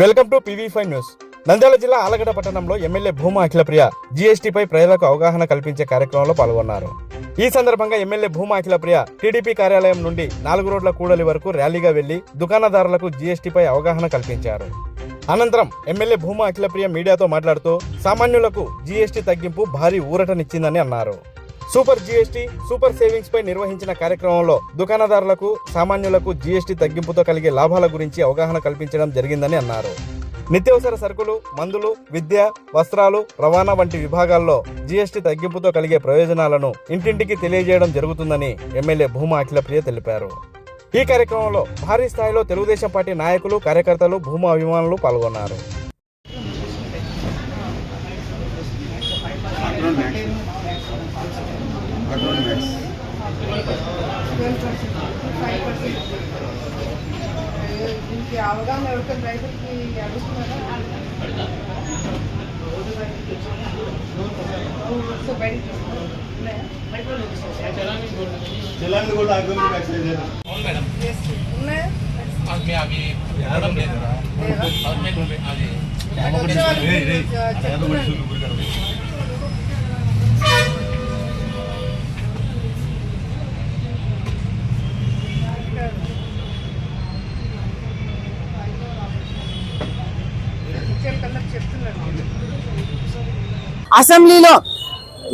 Welcome to PV five news. Nandyal జిల్లా ఆలగడ్డ పట్టణంలో MLA Bhuma Akhilapriya జీఎస్టీపై ప్రజలకు అవగాహన కల్పించే కార్యక్రమంలో పాల్గొన్నారు. ఈ సందర్భంగా ఎమ్మెల్యే భూమా అఖిలప్రియ టీడీపీ కార్యాలయం నుండి నాలుగు రోడ్ల కూడలి వరకు ర్యాలీగా వెళ్ళి దుకాణదారులకు జీఎస్టీపై అవగాహన కల్పించారు. అనంతరం ఎమ్మెల్యే భూమా అఖిలప్రియ మీడియాతో మాట్లాడుతూ సామాన్యులకు జీఎస్టీ తగ్గింపు భారీ ఊరటనిచ్చిందని అన్నారు. సూపర్ జీఎస్టీ సూపర్ సేవింగ్స్ పై నిర్వహించిన కార్యక్రమంలో దుకాణదారులకు సామాన్యులకు జీఎస్టీ తగ్గింపుతో కలిగే లాభాల గురించి అవగాహన కల్పించడం జరిగిందని అన్నారు. నిత్యావసర సరుకులు మందులు విద్య వస్త్రాలు రవాణా వంటి విభాగాల్లో జీఎస్టీ తగ్గింపుతో కలిగే ప్రయోజనాలను ఇంటింటికి తెలియజేయడం జరుగుతుందని ఎమ్మెల్యే భూమా అఖిలప్రియ తెలిపారు. ఈ కార్యక్రమంలో భారీ స్థాయిలో తెలుగుదేశం పార్టీ నాయకులు కార్యకర్తలు భూమా అభిమానులు పాల్గొన్నారు. ట్వెల్వ్ పర్సెంట్ ఫైవ్ పర్సెంట్ దీనికి అవగాహన ఎవరికైనా రైతులకి అడుగుతున్నారా సో బయటికి తీసుకున్నారా? తెలంగాణ కూడా అగ్రిమెంట్ మ్యాక్స్ లేదు Yes. ఉన్నాయా అవి అవి రావడం లేదు లేదా? అది అసెంబ్లీలో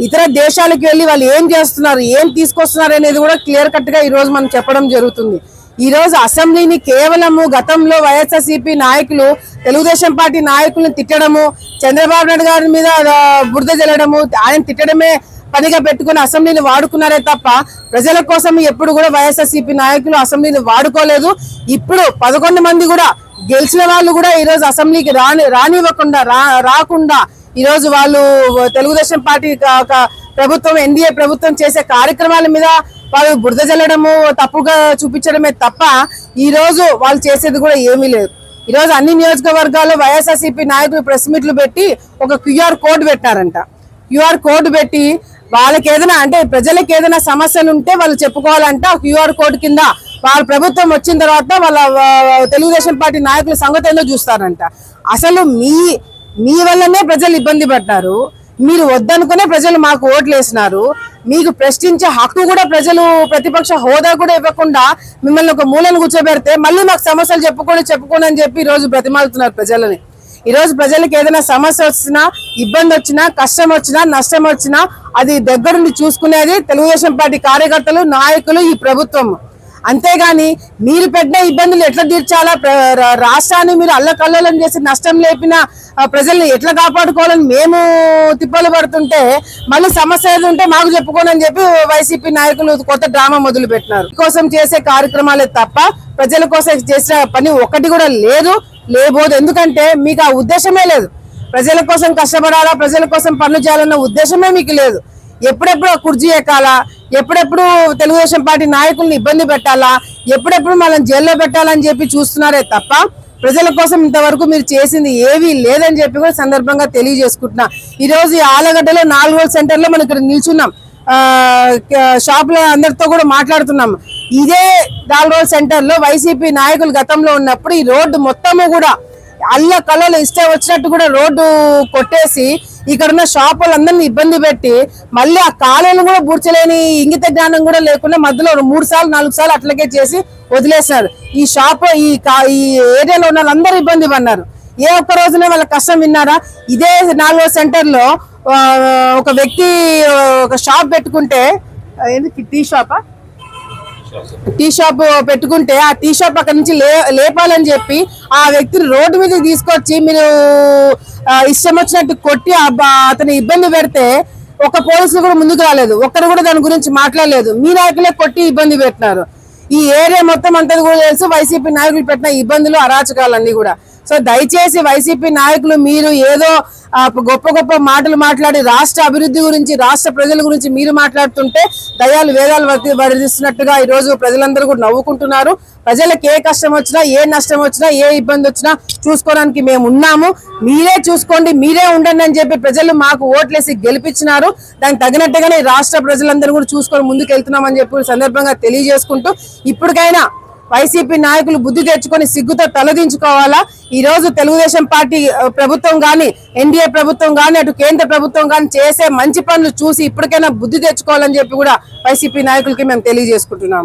ఇతర దేశాలకు వెళ్ళి వాళ్ళు ఏం చేస్తున్నారు ఏం తీసుకొస్తున్నారు అనేది కూడా క్లియర్ కట్గా ఈరోజు మనం చెప్పడం జరుగుతుంది. ఈరోజు అసెంబ్లీని కేవలము గతంలో వైఎస్ఆర్సీపీ నాయకులు తెలుగుదేశం పార్టీ నాయకులను తిట్టడము చంద్రబాబు నాయుడు గారి మీద బురద జల్లడము ఆయన తిట్టడమే పనిగా పెట్టుకుని అసెంబ్లీని వాడుకున్నారే తప్ప ప్రజల కోసం ఎప్పుడు కూడా వైఎస్ఆర్సీపీ నాయకులు అసెంబ్లీని వాడుకోలేదు. ఇప్పుడు పదకొండు మంది కూడా గెలిచిన వాళ్ళు కూడా ఈ రోజు అసెంబ్లీకి రాని రానివ్వకుండా రా రాకుండా ఈరోజు వాళ్ళు తెలుగుదేశం పార్టీ ప్రభుత్వం ఎన్డీఏ ప్రభుత్వం చేసే కార్యక్రమాల మీద వాళ్ళు బురద జల్లడము తప్పుగా చూపించడమే తప్ప ఈరోజు వాళ్ళు చేసేది కూడా ఏమీ లేదు. ఈరోజు అన్ని నియోజకవర్గాల్లో వైఎస్ఆర్సీపీ నాయకులు ప్రెస్ మీట్లు పెట్టి ఒక క్యూఆర్ కోడ్ పెట్టారంట. క్యూఆర్ కోడ్ పెట్టి వాళ్ళకి ఏదైనా అంటే ప్రజలకు ఏదైనా సమస్యలు ఉంటే వాళ్ళు చెప్పుకోవాలంటే క్యూఆర్ కోడ్ కింద. వాళ్ళ ప్రభుత్వం వచ్చిన తర్వాత వాళ్ళ తెలుగుదేశం పార్టీ నాయకుల సంగతి ఏందో చూస్తారంట. అసలు మీ మీ వల్లనే ప్రజలు ఇబ్బంది పడ్డారు. మీరు వద్దనుకునే ప్రజలు మాకు ఓట్లు వేసినారు. మీకు ప్రశ్నించే హక్కు కూడా ప్రజలు ప్రతిపక్ష హోదా కూడా ఇవ్వకుండా మిమ్మల్ని ఒక మూలను కూర్చోబెడితే మళ్ళీ మాకు సమస్యలు చెప్పుకొని చెప్పుకోండి అని చెప్పి ఈరోజు రోజు బ్రతిమాలుతున్నారు ప్రజలని. ఈరోజు ప్రజలకు ఏదైనా సమస్య వచ్చినా ఇబ్బంది వచ్చినా కష్టం వచ్చినా నష్టం వచ్చినా అది దగ్గరుండి చూసుకునేది తెలుగుదేశం పార్టీ కార్యకర్తలు నాయకులు ఈ ప్రభుత్వం. అంతేగాని మీరు పెట్టిన ఇబ్బందులు ఎట్లా తీర్చాలా? రా- రాష్ట్రాన్ని మీరు అల్లకల్లోలం చేసి నష్టం లేపిన ప్రజల్ని ఎట్లా కాపాడుకోవాలని మేము తిప్పలు పడుతుంటే మళ్ళీ సమస్య ఏది ఉంటే మాకు చెప్పుకోనని చెప్పి వైసీపీ నాయకులు కొత్త డ్రామా మొదలు పెట్టినారు. కోసం చేసే కార్యక్రమాలే తప్ప ప్రజల కోసం చేసిన పని ఒకటి కూడా లేదు లేబోదు. ఎందుకంటే మీకు ఆ ఉద్దేశమే లేదు. ప్రజల కోసం కష్టపడాలా ప్రజల కోసం పనులు చేయాలన్న ఉద్దేశమే మీకు లేదు. ఎప్పుడెప్పుడు కుర్జీ ఎక్కాలా? ఎప్పుడెప్పుడు తెలుగుదేశం పార్టీ నాయకుల్ని ఇబ్బంది పెట్టాలా? ఎప్పుడెప్పుడు మనం జైల్లో పెట్టాలని చెప్పి చూస్తున్నారే తప్ప ప్రజల కోసం ఇంతవరకు మీరు చేసింది ఏవీ లేదని చెప్పి కూడా సందర్భంగా తెలియజేసుకుంటున్నా. ఈరోజు ఈ ఆలగడ్డలో నాలుగు రోజుల సెంటర్లో మనం ఇక్కడ నిల్చున్నాం. ఆ, షాపుల అందరితో కూడా మాట్లాడుతున్నాం. ఇదే నాలుగు రోజుల సెంటర్లో వైసీపీ నాయకులు గతంలో ఉన్నప్పుడు ఈ రోడ్డు మొత్తము కూడా అల్ల కళలు ఇష్టం వచ్చినట్టు కూడా రోడ్డు కొట్టేసి ఇక్కడ ఉన్న షాపులందరినీ ఇబ్బంది పెట్టి మళ్ళీ ఆ కాలువను కూడా బూర్చలేని ఇంగిత జ్ఞానం కూడా లేకుండా మధ్యలో మూడు సార్లు నాలుగు సార్లు అట్లకే చేసి వదిలేసినారు ఈ షాప్ ఈ కా- ఈ ఏరియాలో ఉన్న వాళ్ళందరూ ఇబ్బంది పడినారు ఏ ఒక్క రోజునే వాళ్ళ కష్టం విన్నారా? ఇదే నాలుగో సెంటర్లో ఒక వ్యక్తి ఒక షాప్ పెట్టుకుంటే ఏంది టీ షాపా? టీ షాప్ పెట్టుకుంటే ఆ టీ షాప్ అక్కడ నుంచి లే లేపాలని చెప్పి ఆ వ్యక్తిని రోడ్డు మీద తీసుకొచ్చి మీరు ఇష్టం వచ్చినట్టు కొట్టి అతని ఇబ్బంది పెడితే ఒక పోలీసులు కూడా ముందుకు రాలేదు. ఒక్కరు కూడా దాని గురించి మాట్లాడలేదు. మీ నాయకులే కొట్టి ఇబ్బంది పెట్టినారు. ఈ ఏరియా మొత్తం అంతా కూడా తెలుసు. వైసీపీ నాయకులు పెట్టిన ఇబ్బందులు అరాచకాలన్నీ కూడా. సో దయచేసి వైసీపీ నాయకులు మీరు ఏదో గొప్ప గొప్ప మాటలు మాట్లాడి రాష్ట్ర అభివృద్ధి గురించి రాష్ట్ర ప్రజల గురించి మీరు మాట్లాడుతుంటే దయాలు వేదాలు వర్ధిస్తున్నట్టుగా ఈరోజు ప్రజలందరూ కూడా నవ్వుకుంటున్నారు. ప్రజలకు ఏ కష్టం వచ్చినా ఏ నష్టం వచ్చినా ఏ ఇబ్బంది వచ్చినా చూసుకోవడానికి మేము ఉన్నాము. మీరే చూసుకోండి మీరే ఉండండి అని చెప్పి ప్రజలు మాకు ఓట్లేసి గెలిపించినారు. దానికి తగినట్టుగానే రాష్ట్ర ప్రజలందరూ కూడా చూసుకొని ముందుకు వెళ్తున్నామని చెప్పి సందర్భంగా తెలియజేసుకుంటూ ఇప్పటికైనా వైసీపీ నాయకులు బుద్ధి తెచ్చుకొని సిగ్గుతో తొలగించుకోవాలా? ఈ రోజు తెలుగుదేశం పార్టీ ప్రభుత్వం గాని ఎన్డీఏ ప్రభుత్వం గాని అటు కేంద్ర ప్రభుత్వం గాని చేసే మంచి పనులు చూసి ఇప్పటికైనా బుద్ధి తెచ్చుకోవాలని చెప్పి కూడా వైసీపీ నాయకులకి మేము తెలియజేసుకుంటున్నాము.